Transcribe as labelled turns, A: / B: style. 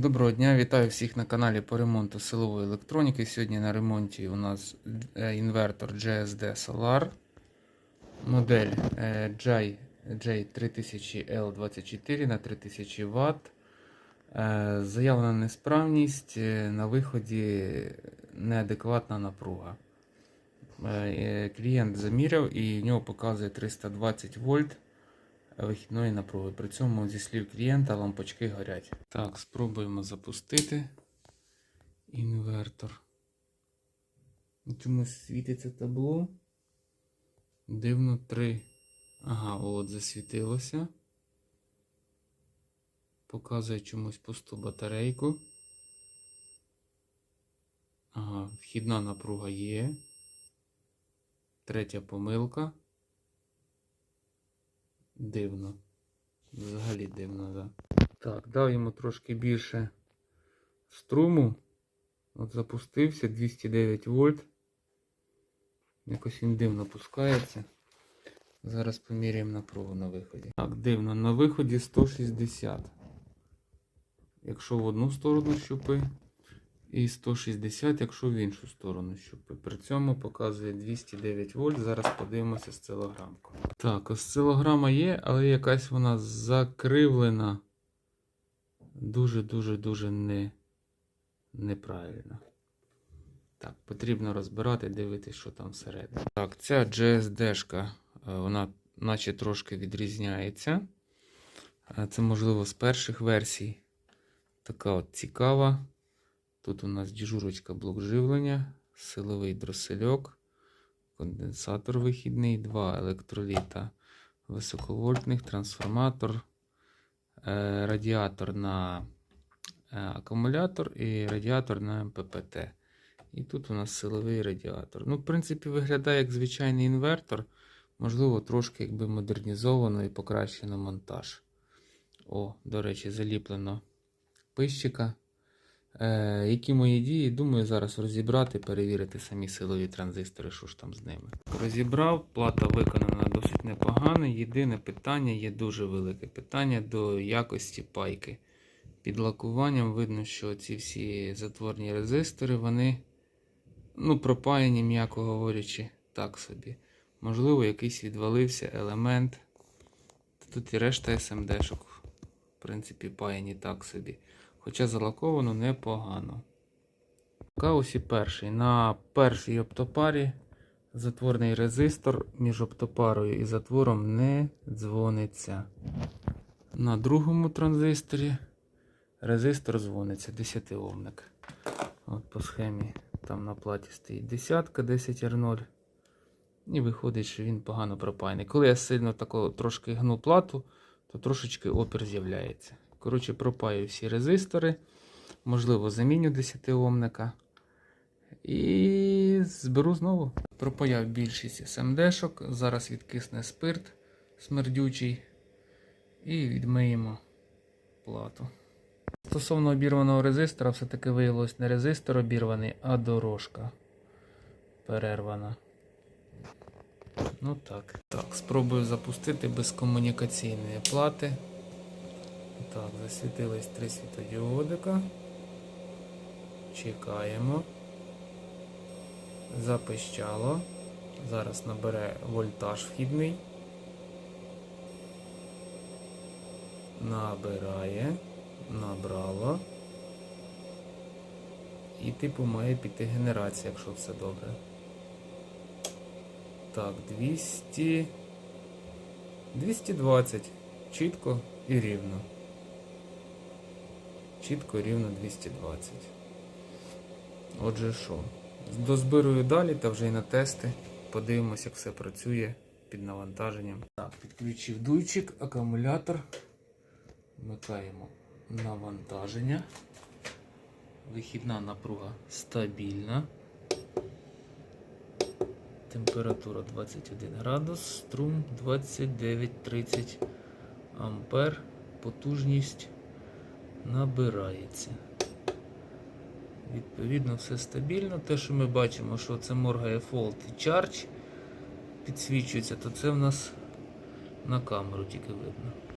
A: Доброго дня, вітаю всіх на каналі по ремонту силової електроніки. Сьогодні на ремонті у нас е, інвертор GSD Solar, модель е, J, J3000L24 на 3000 Вт. Е, Заявлена несправність, на виході неадекватна напруга. Клієнт заміряв і в нього показує 320 вольт вихідної напруги. При цьому, зі слів клієнта, лампочки горять. Так, спробуємо запустити інвертор. Чомусь світиться табло. Дивно 3. Ага, от засвітилося. Показує чомусь пусту батарейку. Ага, вхідна напруга є. Третя помилка. Дивно. Взагалі дивно, да. Так, дав йому трошки більше струму. От запустився 209 вольт. Якось він дивно пускається. Зараз поміряємо напругу на виході. Так, дивно, на виході 160. Якщо в одну сторону щупи, і 160, якщо в іншу сторону щупи. При цьому показує 209 вольт. Зараз подивимося осцилограмку. Так, осцилограма є, але якась вона закривлена. Дуже-дуже-дуже не... неправильно. Так, потрібно розбирати, дивитися, що там всередині. Так, ця GSD-шка, е, вона наче трошки відрізняється. Е, Це, можливо, з перших версій. Така от цікава. Тут у нас діжурочка блок живлення, силовий дросельок, конденсатор вихідний, два електроліта високовольтних, трансформатор, е, радіатор на е, акумулятор і радіатор на МППТ. І тут у нас силовий радіатор. Ну, в принципі, виглядає як звичайний інвертор. Можливо, трошки якби модернізовано і покращено монтаж. О, до речі, заліплено пищика. Е, які мої дії, думаю, зараз розібрати, перевірити самі силові транзистори, що ж там з ними. Розібрав, плата виконана досить непогано. Єдине питання є дуже велике питання до якості пайки. Під лакуванням видно, що ці всі затворні резистори, вони ну, пропаяні, м'яко говорячи, так собі. Можливо, якийсь відвалився елемент. Тут і решта SMD-шок, в принципі, паяні так собі. Хоча залаковано непогано. Каусі перший. На першій оптопарі затворний резистор між оптопарою і затвором не дзвониться. На другому транзисторі резистор дзвониться 10 ohмник. От по схемі там на платі стоїть десятка 10R0. І виходить, що він погано пропаяний. Коли я сильно тако трошки гну плату, то трошечки опір з'являється. Коротше, пропаю всі резистори. Можливо, заміню 10 ohмника. І зберу знову. Пропаяв більшість SMD-шок. Зараз відкисне спирт смердючий. І відмиємо плату. Стосовно обірваного резистора, все-таки виявилось не резистор обірваний, а дорожка перервана. Ну так. Так, спробую запустити без комунікаційної плати. Так, засвітились три світодіодика. Чекаємо. Запищало. Зараз набере вольтаж вхідний. Набирає. Набрало. І типу має піти генерація, якщо все добре. Так, 200. 220. Чітко і рівно. Чітко рівно 220. Отже, що? Дозбирую далі та вже й на тести. Подивимось, як все працює під навантаженням. Так, підключив дуйчик, акумулятор. Вмикаємо навантаження. Вихідна напруга стабільна. Температура 21 градус, струм 29-30 ампер, потужність набирається. Відповідно, все стабільно. Те, що ми бачимо, що це моргає Fault і Charge підсвічується, то це в нас на камеру тільки видно.